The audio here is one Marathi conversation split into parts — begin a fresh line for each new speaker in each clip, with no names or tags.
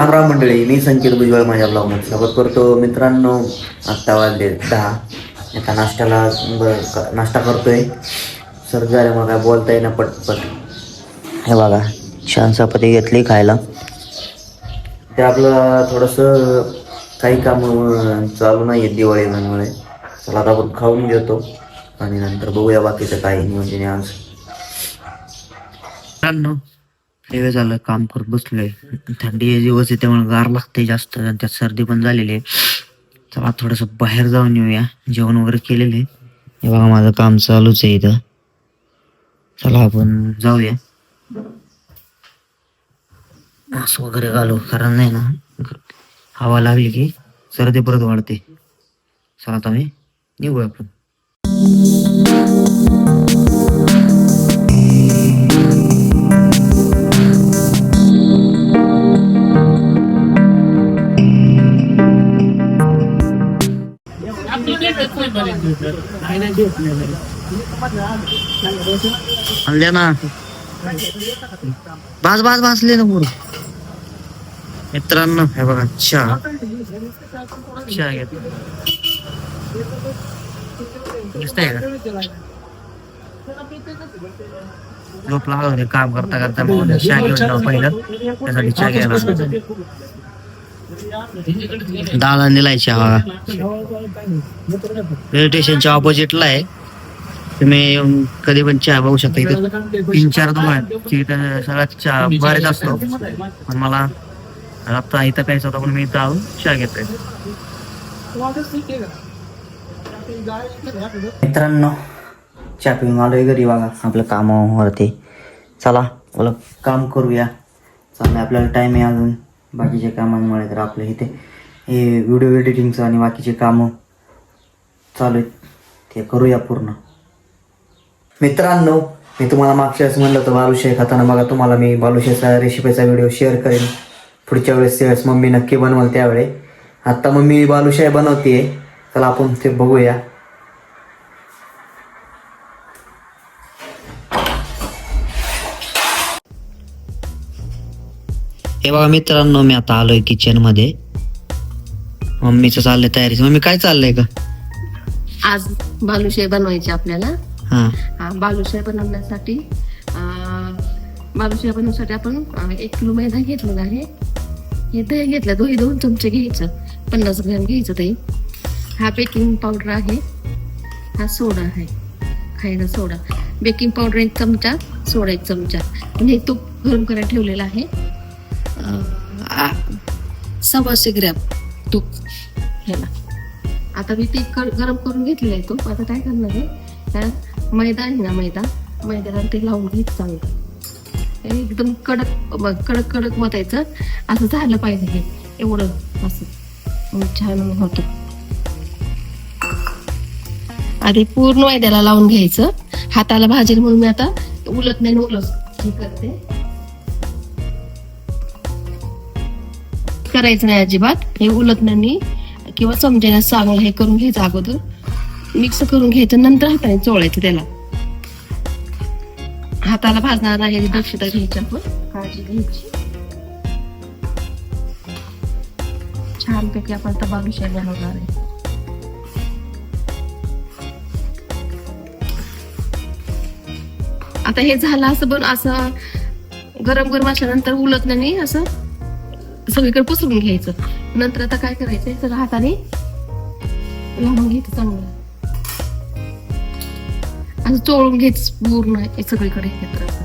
राम मंडळी मी संकेत भुजबळ माझ्या ब्लॉगमध्ये स्वागत करतो मित्रांनो. आत्ता वाजले दहा. आता नाश्त्याला बरं नाश्ता करतोय. सर झालं मग काय बोलता येईना पटपट. हे बघा छान चपाती घेतली खायला. ते आपलं थोडंसं काही काम चालू नाही आहे दिवाळीमुळे चला आता आपण खाऊन घेतो. आणि नंतर बघूया बाकीचं काही म्हणजे आज मित्रांनो लय वेळ झालं काम करत बसलोय. थंडी दिवस आहे त्यामुळे गार लागते जास्त. आणि त्यात सर्दी पण झालेली आहे. चला थोडस बाहेर जाऊन येऊया. जेवण वगैरे केलेले हे बघा माझं काम चालूच आहे इथं. चला आपण जाऊया. मास्क वगैरे घालू कारण नाही ना. हवा लागली की सर्दी परत वाढते. चला आता मी निघूया आपण. आणल्या ना. बास बास भासले ना पूर. मित्रांनो हे बघा चहा. चहा घेत दिसतंय का? झोप लागला काम करता करता मग चहा घेऊन जाऊ पहिलं. त्यासाठी चहा घ्यायला. डाळ आणलेला हा चहा रेल्वे स्टेशनच्या ऑपोजिटला आहे. तुम्ही येऊन कधी पण चहा बघू शकता. इथे तीन चार दुकान आहेत. सगळ्यात चहा बरेच असतो. पण मला आता इथं प्यायचा होतं पण मी इथं आऊन चहा घेतोय. मित्रांनो चहा पिऊन आलोय घरी. बघा आपलं कामावरती चला बोला काम करूया. चाललंय आपल्याला टाईम आहे अजून. बाकीच्या कामांमुळे तर आपल्या इथे हे व्हिडिओ एडिटिंगचं आणि बाकीचे कामं चालू आहेत. ते करूया पूर्ण. मित्रांनो मी तुम्हाला मागच्या वेळेस म्हणलं तर बालुशाही खाताना बघा तुम्हाला मी बालुशाहीचा रेसिपीचा व्हिडिओ शेअर करेन. पुढच्या वेळेस त्यावेळेस मम्मी नक्की बनवाल त्यावेळेस आत्ता मम्मी बालुशाही बनवते चला आपण ते बघूया. हे बघा मित्रांनो मी आता आलोय किचनमध्ये. मम्मीचं चाललंय तयारी. मम्मी काय चाललंय का
आज बालुशाही बनवायची आपल्याला.
हा.
हा, बालुशाही बनवण्यासाठी अं, बालुशाही बनवण्यासाठी आपण अं, एक किलो मैदा घेतलेला आहे. हे दही घेतलं दही दोन चमचे घ्यायचं. पन्नास ग्रॅम घ्यायचं दही. हा बेकिंग पावडर आहे. हा सोडा आहे. खायला सोडा. बेकिंग पावडर एक चमचा सोडा एक चमचा. हे तूप गरम करायला ठेवलेलं आहे. सव्वाशे ग्रॅम. तूप ह्याला आता मी ते गरम करून घेतलेलं आहे तूप आता काय करणार आहे? मैदा आहे ना मैदा? मैद्याला ते लावून घेत चांगलं. हे एकदम कडक कडक कडक मतायचं. असं झालं पाहिजे हे. एवढं असं. छान होतं. आधी पूर्ण मैद्याला लावून घ्यायचं. हाताला भाजेल म्हणून मी आता उलट नाही उलट हे करते. करायचं नाही अजिबात. हे उलट नाही किंवा चमच्याने चांगलं हे करून घ्यायचं अगोदर. मिक्स करून घ्यायचं नंतर हाताने चोळायचं त्याला. हाताला भाजणार नाही याची दक्षता घ्यायची आपण. काळजी घ्यायची. छानपैकी आपण तबा विषय बनवणार आहे. आता हे झालं असं पण असं गरम गरम असल्यानंतर उलट नाही असं सगळीकडे पसरून घ्यायचं. नंतर आता काय करायचं सगळं हाताने लावून घ्यायचं चांगलं. असं चोळून घेत पूर्ण सगळीकडे एकत्र असं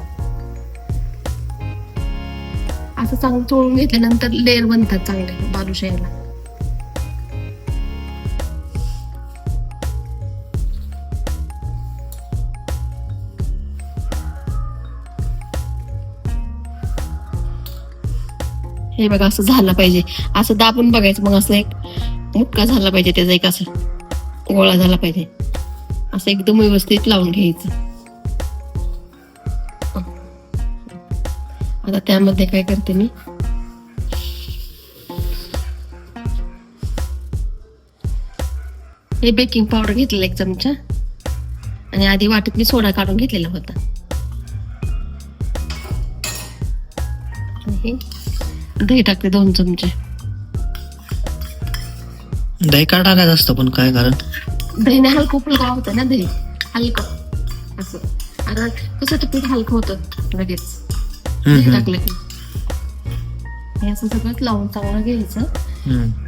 असं चांगलं चोळून घेतल्यानंतर लेअर बनतात चांगले बालुशाहीला. हे बघा असं झालं पाहिजे. असं दाबून बघायचं मग असं एक मुटका झाला पाहिजे त्याचा एक असं गोळा झाला पाहिजे. असं एकदम व्यवस्थित लावून घ्यायचं. आता त्यामध्ये काय करते मी? हे बेकिंग पावडर घेतलेलं एक चमचा. आणि आधी वाटत मी सोडा काढून घेतलेला होता. आणि दही टाकते दोन चमचे.
दही का टाकायचं असतं पण काय कारण?
दहीने हलकं फुलका होतं ना दही? हलकं. असं. आणि कसं ते पीठ हलकं होतं लगेच. दही. टाकलं की. हे असं सगळं लावून चांगलं घ्यायचं.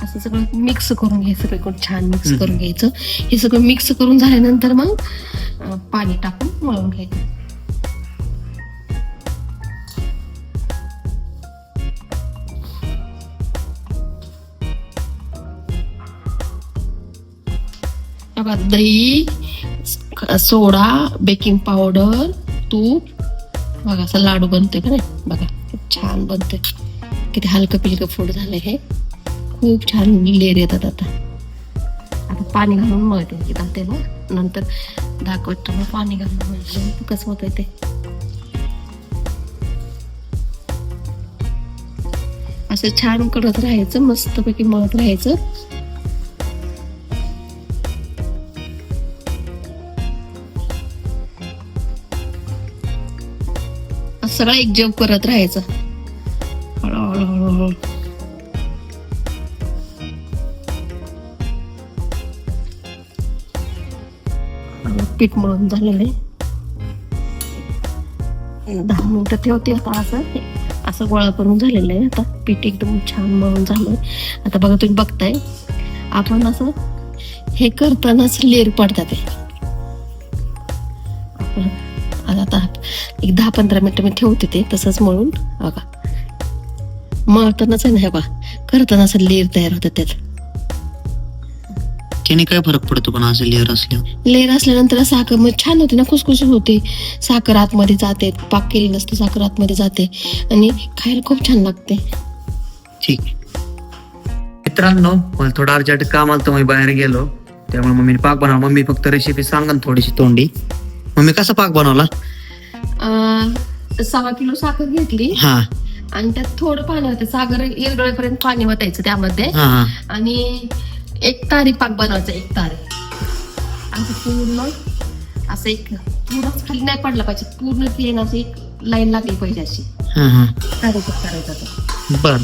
असं सगळं मिक्स करून घ्यायचं सगळं छान मिक्स करून घ्यायचं. हे सगळं मिक्स करून झाल्यानंतर मग पाणी टाकून मळून घ्यायचं. बघा दही सोडा बेकिंग पावडर तूप. बघा असं लाडू बनते का नाही? बघा छान बनते किती हलकं पिलकं फूड झालं हे. खूप छान लेर येतात आता. आता पाणी घालून मळते घालते ना. नंतर दाखवत मग पाणी घालून मळते. कसं होतंय ते. असं छान करत राहायचं मस्तपैकी मळत राहायचं. सगळं एक जग करत राहायचं. हळूहळू हळूहळू पीठ मळून झालेलं आहे. दहा मिनिटं ठेवते आता असं. असं गोळा करून झालेलं आहे. आता पीठ एकदम छान मळून झालंय. आता बघा तुम्ही बघताय. आपण असं हे करतानाच लेर पडतात एक दहा पंधरा मिनिटं मी ठेवते ते तसंच मळून बघा. मळतानाच आहे ना हे बघा करतानाच लेर तयार होतात त्यात.
त्याने काय फरक पडतो पण असं लेअर असल्यावर?
लेअर असल्यानंतर साखर मग छान होते ना खुसखुशीत होते. साखर आतमध्ये जाते पाक केली नसते साखर आतमध्ये जाते. आणि खायला खूप छान लागते.
ठीक. मित्रांनो मला थोडं अर्जंट काम आलं तर मी बाहेर गेलो. त्यामुळे मम्मीने पाक बनवला. मम्मी फक्त रेसिपी सांगा ना थोडीशी तोंडी. मम्मी कसा पाक बनवला?
अं, सव्वा किलो साखर घेतली.
हा.
आणि त्यात थोडं पाणी होतं. साखर इरगळेपर्यंत पाणी वतायचं त्यामध्ये.
हा हा.
आणि एक तारी पाक बनवायचा एक तारी. असं पूर्ण असं एक पूर्णच खाली नाही पडला पाहिजे. पूर्ण प्लेन असं एक लाईन लागली पाहिजे अशी.
हा हा.
करायचा तो
बर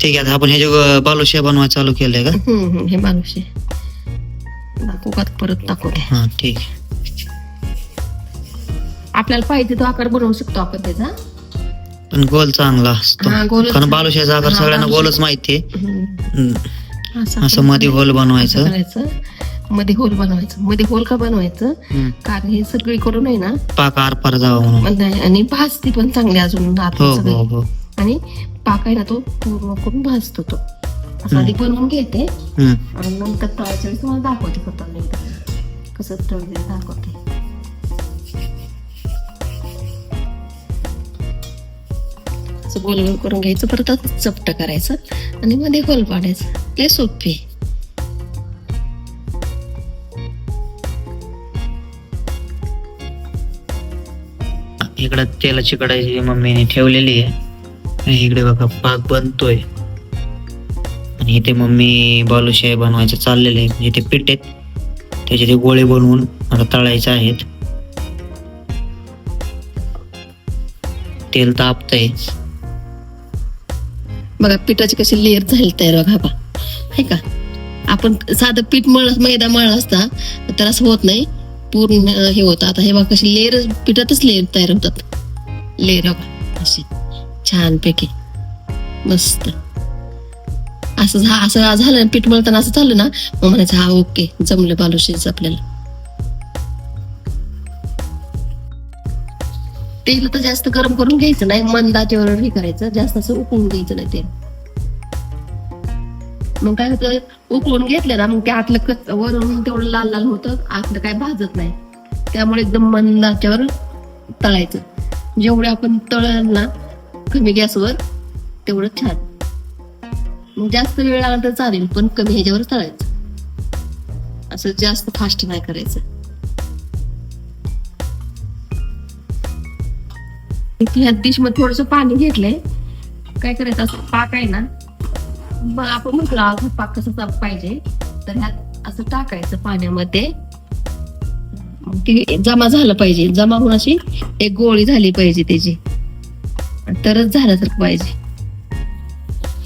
ठीक आहे आता आपण हे जे बालुशिया बनवायला चालू केलंय का?
हम्म, हम्म, हे माणूस दाखवू का? परत द्या
हा ठीक आहे.
आपल्याला पाहिजे तो आकार बनवू शकतो आपण त्याचा.
पण गोल चांगला असतो.
हा, गोलच.
कारण बालुशाचा आकार
हा,
सगळ्यांना
बालुशाही.
गोलच
हम्म.
हम्म.
असं
असं मध्ये होल बनवायचं.
करायचं मध्ये होल बनवायचं. मध्ये होल का बनवायचं?
हम्म.
कारण हे सगळी करून आहे ना.
पाक आर पार जावा म्हणून.
नाही, आणि भाजती पण चांगली अजून आतून
हो
सगळी.
हो हो.
आणि पाक आहे ना तो पूर्ण करून भाजतो तो. असं आधी बनवून घेते.
हम्म.
आणि नंतर तळायच्या वेळेस तुम्हाला दाखवते फक्त मी कसं तळले दाखवते. असं गोल गोल करून घ्यायचं परत असं चपट करायचं आणि मध्ये गोल पाडायचं. ते सोपे.
इकडे तेलाची कढाई मम्मीने ठेवलेली आहे. इकडे बघा पाक बनतोय. आणि इथे मम्मी बालुशाही बनवायचं चाललेले आहे. म्हणजे ते पीठ आहेत. त्याचे ते गोळे बनवून मला तळायचे आहेत. तेल तापतंय.
बघा पिठाची कशी लेअर झाली तयार बघा बा आहे का? आपण साधं पीठ मळ मैदा मळ असता तर असं होत नाही. पूर्ण हे होतं. आता हे बघा कशी लेअर पिठातच लेअर तयार होतात. लेअर बघा अशी. छानपैकी. मस्त. असं झा असं झालं ना, पीठ मळताना असं झालं ना मग म्हणायचं हा ओके जमलं बालुशीच आपल्याला. तेल तर जास्त गरम करून घ्यायचं नाही मंदाच्यावर हे करायचं जास्त असं उकळून घ्यायचं नाही तेल. मग काय होतं उकळून घेतलं ना मग ते आतलं कच वरून तेवढं लाल लाल होतं आतलं काय भाजत नाही. त्यामुळे एकदम मंदाच्यावर तळायचं. जेवढे आपण तळल ना कमी गॅसवर तेवढं छान. मग जास्त वेळ लागला तर चालेल पण कमी ह्याच्यावर तळायचं. असं जास्त फास्ट नाही करायचं. ह्या डिशमध्ये थोडस पाणी घेतलंय. काय करायचं असं पाक आहे ना मग आपण म्हटलं असं पाक कसा पाहिजे. तर ह्यात असं टाकायचं पाण्यामध्ये. जमा झालं पाहिजे. जमा होऊन अशी एक गोळी झाली पाहिजे त्याची. तरच झाल्यासारखं पाहिजे.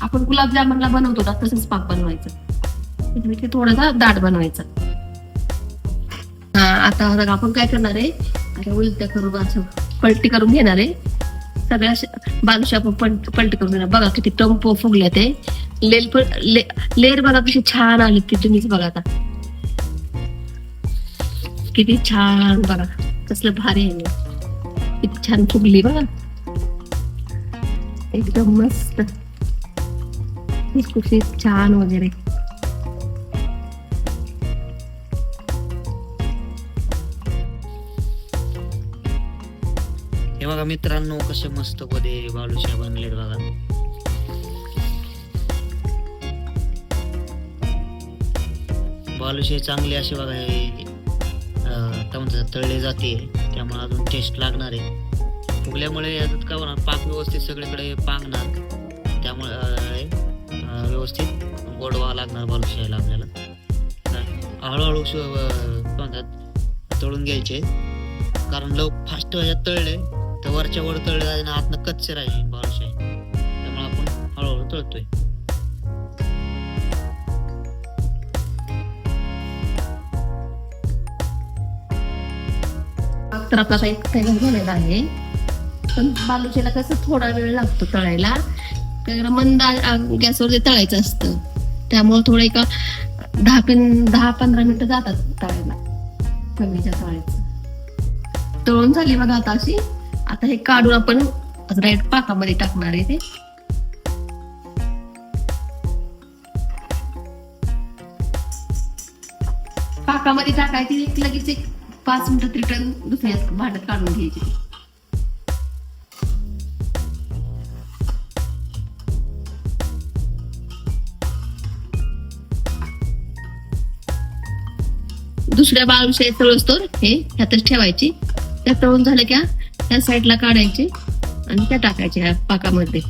आपण गुलाबजामुनला बनवतो ना तसंच पाक बनवायचं. थोडासा दाट बनवायचा. हा आता आपण काय करणार आहे. उलट्या करू असं. पलटी करून घेणार आहे. सगळ्या बाजूशी आपण पलट पलटी करून घेणार बघा किती टंप फुगले ते. लेल पण ले- लेर बघा कशी छान आली ती. तुम्हीच बघा आता. किती छान बघा. कसलं भारी आहे. किती छान फुगली बघा. एकदम मस्त. खुशी छान वगैरे.
हे बघा मित्रांनो कसे मस्त पदे बालुशा बनलेत बघा. बालुशे चांगले असे बघा हे त्यामध्ये काय म्हणतात तळले जाते. त्यामुळे अजून टेस्ट लागणार आहे. फुगल्यामुळे याच्यात काय होणार पाक व्यवस्थित सगळीकडे पांगणार. त्यामुळे व्यवस्थित गोडवा लागणार बालुशाला आपल्याला. हळूहळू श- काय म्हणतात तळून घ्यायचे. कारण लव फास्ट ह्याच्यात तळले तर वरच्या वर तळले जाते ना आतनं कच्चे राहिले बालुशाही त्यामुळे आपण हळूहळू तळतोय.
तर आपला एक तयार झालेला आहे. पण बालुशीला कसं थोडा वेळ लागतो तळायला? तर मंद गॅसवर ते तळायचं असतं त्यामुळे थोडं एका दहा पिन दहा पंधरा मिनिटं जातात तळायला. कमीच्या तळायचं. तळून झाली बघा आता अशी. आता हे काढून आपण डायरेक्ट पाकामध्ये टाकणार आहे ते. पाकामध्ये टाकायची एक लगेच एक पाच मिनिटात रिटर्न दुसऱ्या भांड्यात काढून घ्यायची. दुसऱ्या बाळूशाही तळसतो हे ह्यातच ठेवायची. त्या तळून झालं की त्या साईडला काढायचे आणि त्या टाकायच्या ह्या पाकामध्ये.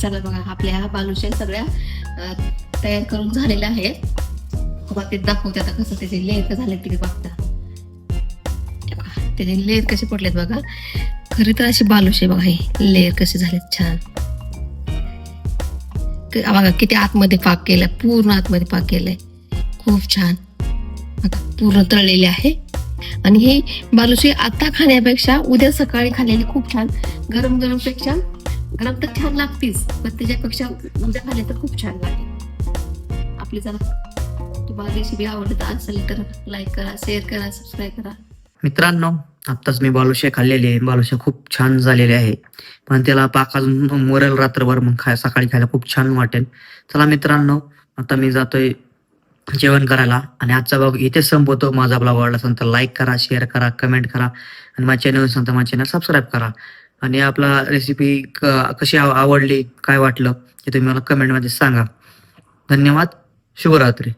चला बघा आपल्या ह्या बालुशा सगळ्या तयार करून झालेल्या आहेत. बघा ते दाखवते आता कसं त्याचे लेअर झाले तिकडे बघता. त्याचे लेअर कसे पडलेत बघा. खरे तर असे बालुशे बघा हे लेअर कसे झालेत छान. बघा किती आतमध्ये पाक केलाय पूर्ण आतमध्ये पाक केलाय. खूप छान. पूर्ण तळलेले आहे. आणि हे बालुशी आता खाण्यापेक्षा उद्या सकाळी खाल्लेली खूप छान. गरम गरमपेक्षा गरम तर छान लागतीच पण त्याच्यापेक्षा उद्या खाल्ले तर खूप छान लागेल. आपली जरा तुम्हाला रेसिपी आवडत असेल तर लाईक करा शेअर करा सबस्क्राईब करा.
मित्रांनो आत्ताच मी बालुशा खाल्लेली आहे. बालुशा खूप छान झालेले आहे. पण त्याला पाक अजून मोरेल रात्रभर मग खाय सकाळी खायला खूप छान वाटेल. चला मित्रांनो आता मी जातोय जेवण करायला. आणि आजचा ब्लॉग इथेच संपवतो. माझा ब्लॉग आवडला असेल तर लाईक करा शेअर करा कमेंट करा. आणि माझ्या चॅनल असेल तर माझ्या चॅनल सबस्क्राईब करा. आणि आपला रेसिपी कशी आव- आवडली काय वाटलं हे तुम्ही मला कमेंटमध्ये सांगा. धन्यवाद. शुभरात्री.